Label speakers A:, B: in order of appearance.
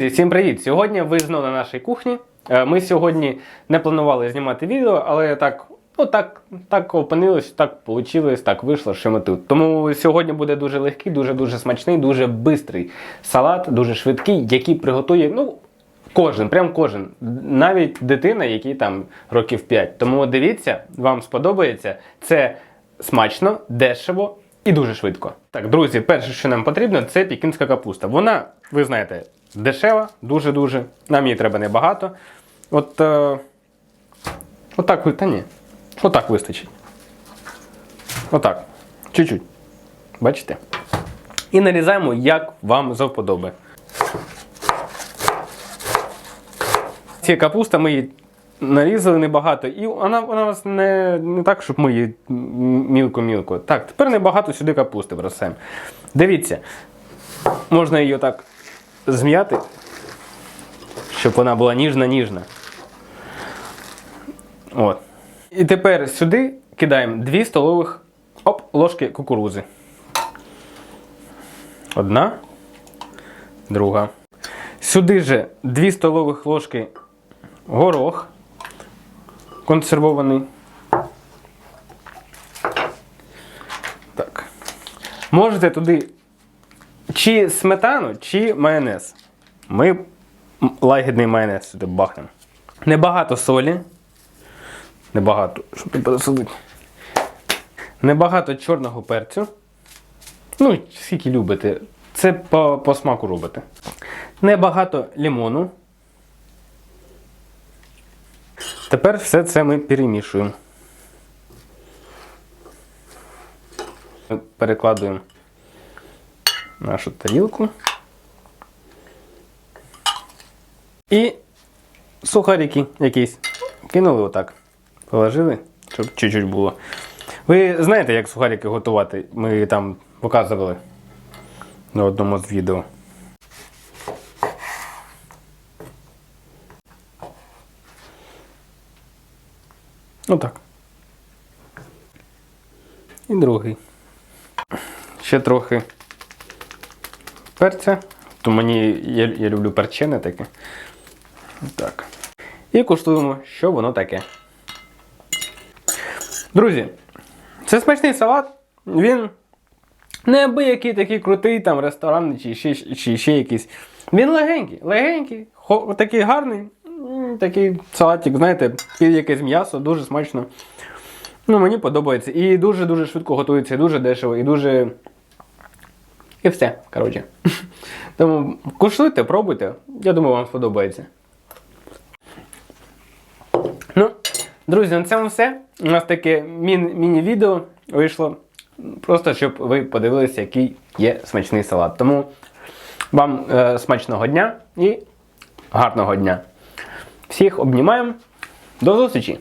A: Всім привіт! Сьогодні ви знову на нашій кухні. Е, Ми сьогодні не планували знімати відео, але так, ну так, так опинилось, так вийшло, так вийшло, що ми тут. Тому сьогодні буде дуже легкий, дуже дуже смачний, дуже бистрий салат, дуже швидкий, який приготує, ну. Кожен, прям кожен, навіть дитина, якій там років 5. Тому дивіться, вам сподобається. Це смачно, дешево і дуже швидко. Так, друзі, перше, що нам потрібно, це пікінська капуста. Вона, ви знаєте, дешева, дуже-дуже. Нам її треба небагато. От. Е, отак. Та ні. Отак вистачить. Отак. Чуть-чуть. Бачите? І нарізаємо, як вам завподоби. Ці капуста ми її нарізали небагато, і вона, у нас не, не так, щоб ми її мілко-мілко. Так, тепер небагато сюди капусти бросаємо. Дивіться, можна її отак зм'яти, щоб вона була ніжна-ніжна. От. І тепер сюди кидаємо 2 столових оп, ложки кукурузи. Одна, друга. Сюди же 2 столових ложки горох консервований. Так. Можете туди чи сметану, чи майонез. Ми лагідний майонез сюди бахнемо. Небагато солі. Небагато, щоб не пересолити. Небагато чорного перцю. Ну, скільки любите. Це по, по смаку робите. Небагато лимону. Тепер все це ми перемішуємо. Перекладуємо нашу тарілку. І сухарики якісь. Кинули отак. Положили, щоб чуть-чуть було. Ви знаєте, як сухарики готувати? Ми там показували на одному з відео. Отак. І другий. Ще трохи перця. То мені я, я люблю перчене таке. Так. І куштуємо, що воно таке. Друзі, це смачний салат. Він не абиякий такий крутий, там ресторанний чи ще, чи ще якийсь. Він легенький, легенький, хо, такий гарний. Такий салатик, знаєте, під якесь м'ясо, дуже смачно. Ну, мені подобається. І дуже-дуже швидко готується, і дуже дешево, і дуже. І все, коротше. Тому куштуйте, пробуйте. Я думаю, вам сподобається. Ну, друзі, на цьому все. У нас таке міні-відео вийшло. Просто щоб ви подивилися, який є смачний салат. Тому вам е, смачного дня і гарного дня. Всіх обнімаємо. До зустрічі!